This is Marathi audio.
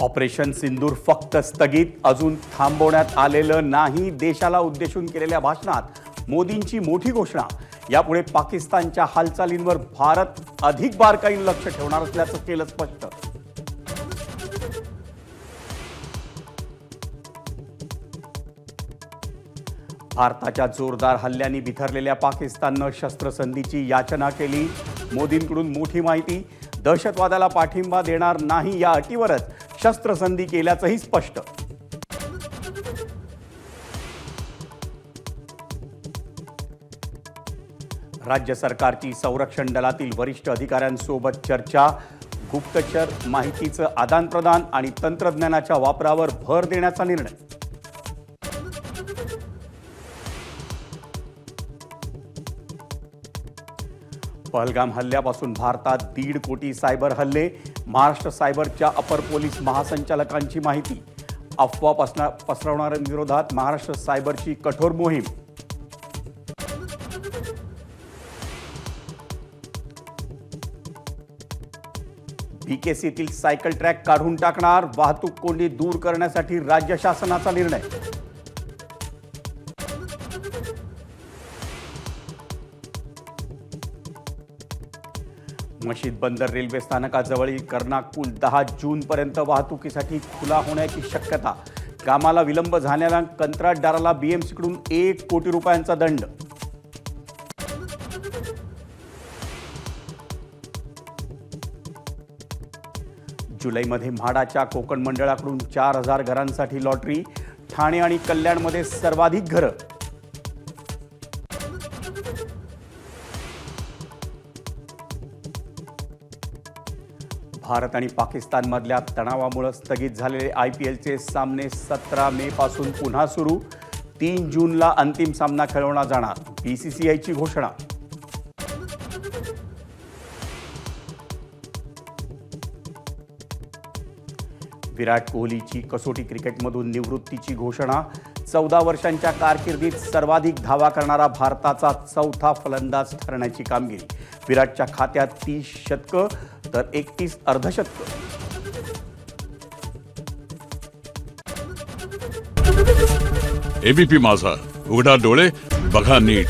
ऑपरेशन सिंदूर फक्त स्थगित अजून थांबवण्यात आलेलं नाही. देशाला उद्देशून केलेल्या भाषणात मोदींची मोठी घोषणा. यापुढे पाकिस्तानच्या हालचालींवर भारत अधिक बारकाईनं लक्ष ठेवणार असल्याचं केलं स्पष्ट. भारताच्या जोरदार हल्ल्याने बिथरलेल्या पाकिस्ताननं शस्त्रसंधीची याचना केली. मोदींकडून मोठी माहिती. दहशतवादाला पाठिंबा देणार नाही या अटीवरच शस्त्रसंधी केल्याचंही स्पष्ट. राज्य सरकारची संरक्षण दलातील वरिष्ठ अधिकाऱ्यांसोबत चर्चा. गुप्तचर माहितीचं आदानप्रदान आणि तंत्रज्ञानाच्या वापरावर भर देण्याचा निर्णय. पहलगाम हल्ल्यापासून भारतात दीड कोटी सायबर हल्ले महाराष्ट्र सायबरच्या अपर पोलीस महासंचालकांची माहिती. अफवा पसना पसरवणाऱ्यांविरोधात महाराष्ट्र सायबरची कठोर मोहीम. बीकेसीतील सायकल ट्रॅक काढून टाकणार वाहतूक कोंडी दूर करण्यासाठी राज्य शासनाचा निर्णय. मशीद बंदर रेल्वे स्थानकाजवळील कर्नाकपूल दहा जूनपर्यंत वाहतुकीसाठी खुला होण्याची शक्यता. कामाला विलंब झालेल्या कंत्राटदाराला बीएमसीकडून एक कोटी रुपयांचा दंड. जुलैमध्ये म्हाडाच्या कोकण मंडळाकडून चार हजार घरांसाठी लॉटरी ठाणे आणि कल्याणमध्ये सर्वाधिक घरं. भारत आणि पाकिस्तानमधल्या तणावामुळे स्थगित झालेले आय पी एलचे सामने सतरा मे पासून पुन्हा सुरू. तीन जूनला अंतिम सामना खेळवला जाणार बी सी सी आयची घोषणा. विराट कोहलीची कसोटी क्रिकेटमधून निवृत्तीची घोषणा. चौदा वर्षांच्या कारकिर्दीत सर्वाधिक धावा करणारा भारताचा चौथा फलंदाज ठरण्याची कामगिरी. विराटच्या खात्यात तीस शतकं तर एकतीस अर्धशतक. एबीपी माझा. उघडा डोळे बघा नीट.